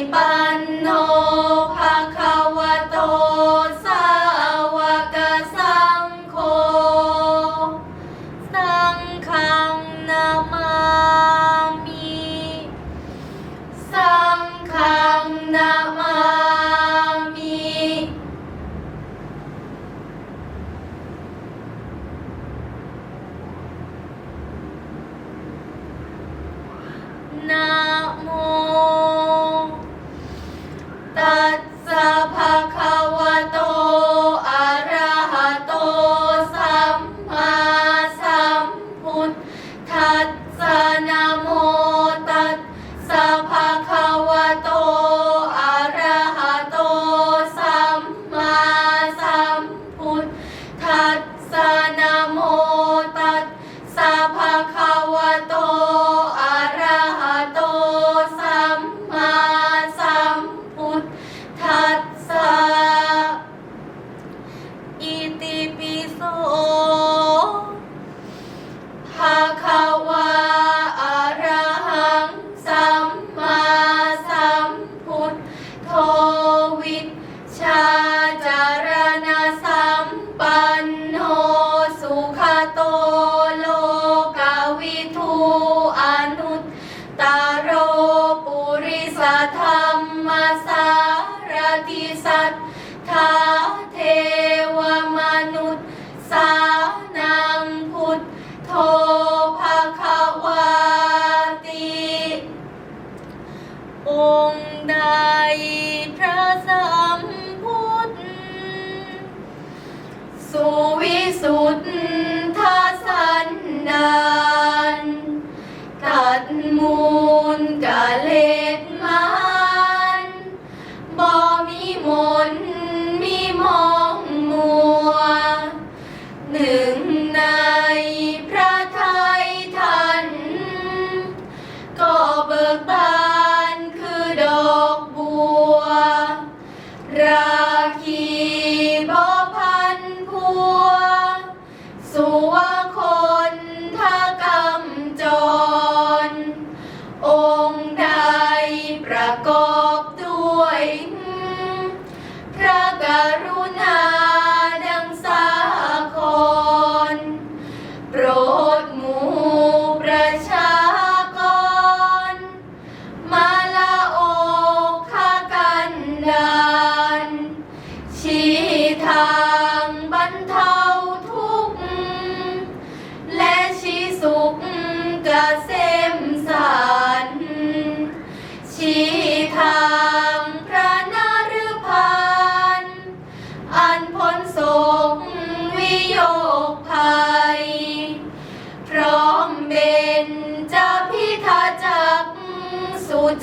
pa Ta-da!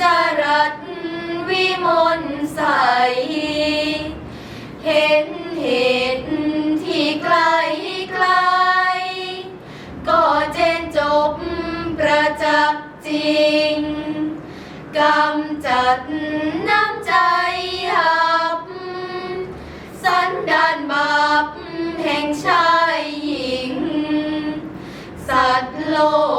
จรัสวิมลใส เห็นเหตุที่ไกลไกล ก็เจนจบประจักษ์จริง กำจัดน้ำใจหับ สันดานบาปแห่งชายหญิง สัตว์โลก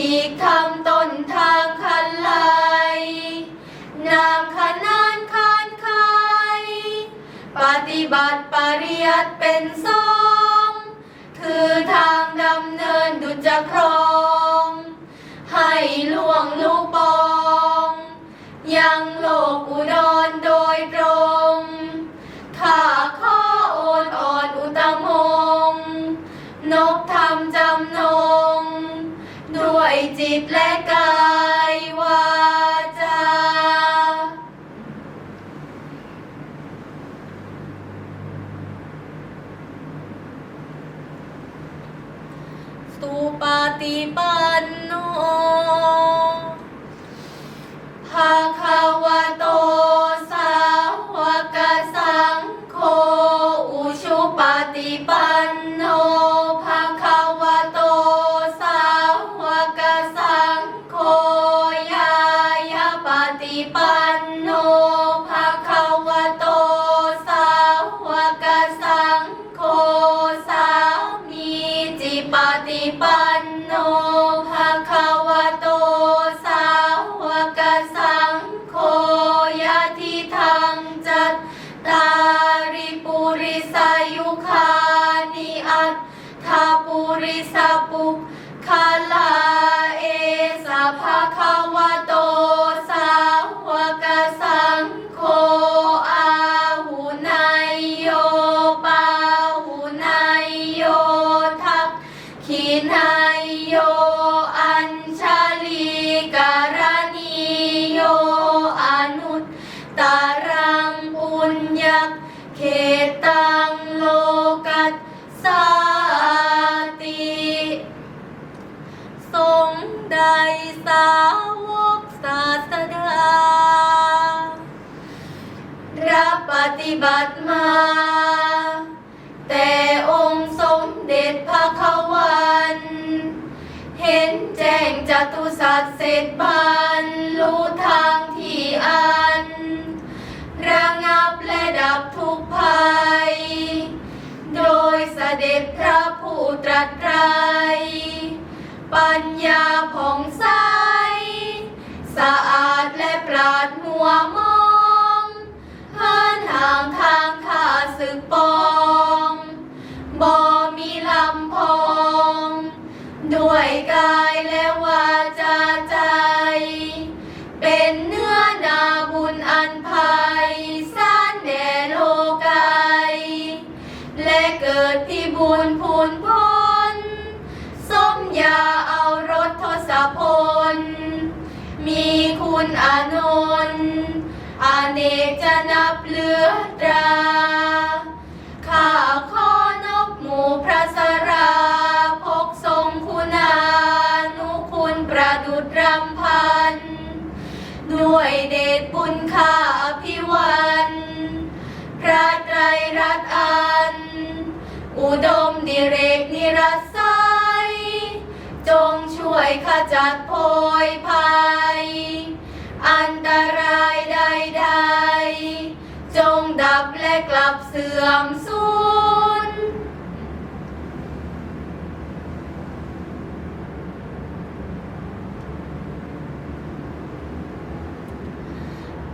อีกทำต้นทางคันไลนามขนานคานคายปฏิบัติปริยัติเป็นสองคือทางดำเนินดุจครอง ให้ล่วงลูกปอง ยังโลกอุดรโดยตรง ด้ว ตถาปุ ด็จพระผู้ตรัสไตรปัญญาผ่องใส สะอาดและปราดมัวมองเหินห่างทางข้าศึกปองบ่มีลำพอง ด้วยกายและวาจาใจ พิบูลพูนพนสมยาเอารถทศพล มีคุณอานนท์อเนกจะนับเหลือตราข้าขอนบหมู่พระสราพกทรงคุณานุคุณประดุจรำพัน ด้วยเดชบุญข้าอภิวัน พระไตรรัตน์ อุดมดิเรกนิรัสไสยจงช่วยขจัดโพยภัย อันตรายใดๆ จงดับและกลับเสื่อมสูญ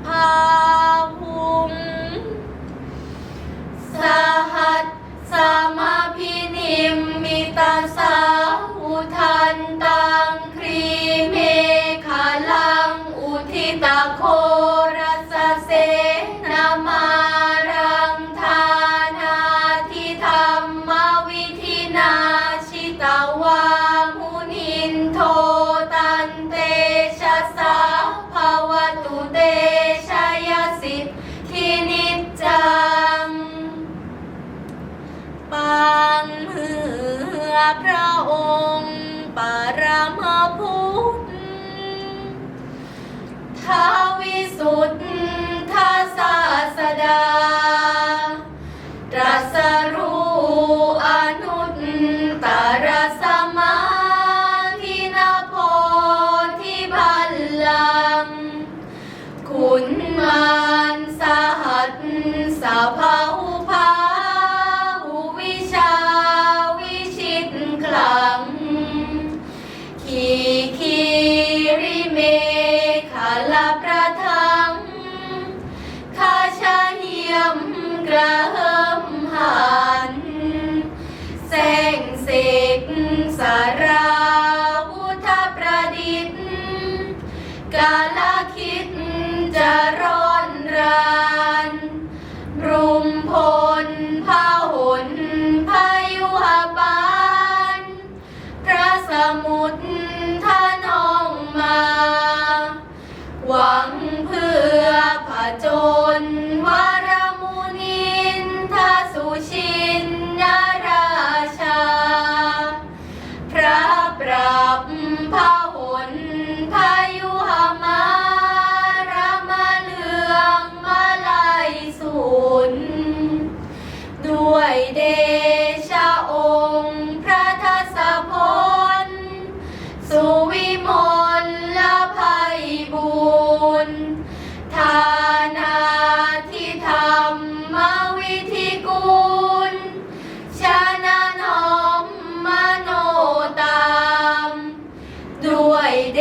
พาหุ พระองค์ปรมาพุทธทาวิสุทธาสาสดา galakit เด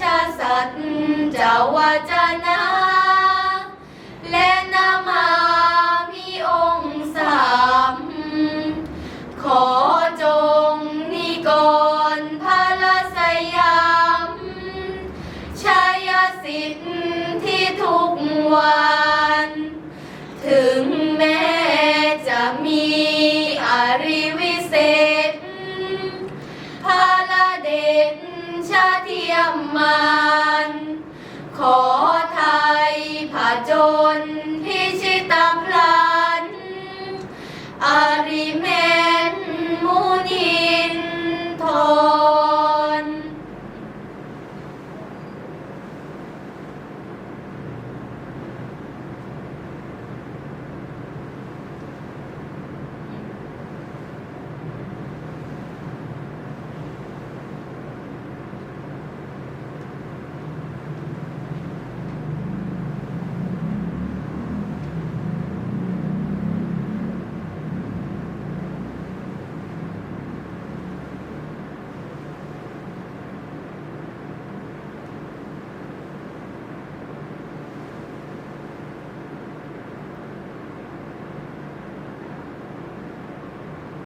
ชสัตจาวจนา และนามามีองค์สามขอจงนิกรพระลสยามชายสิทธิ์ที่ทุกวัน ถึงแม้จะมีอริวิเศษพระเด่น ชาเทียมมัน ขอไทยผ่าจน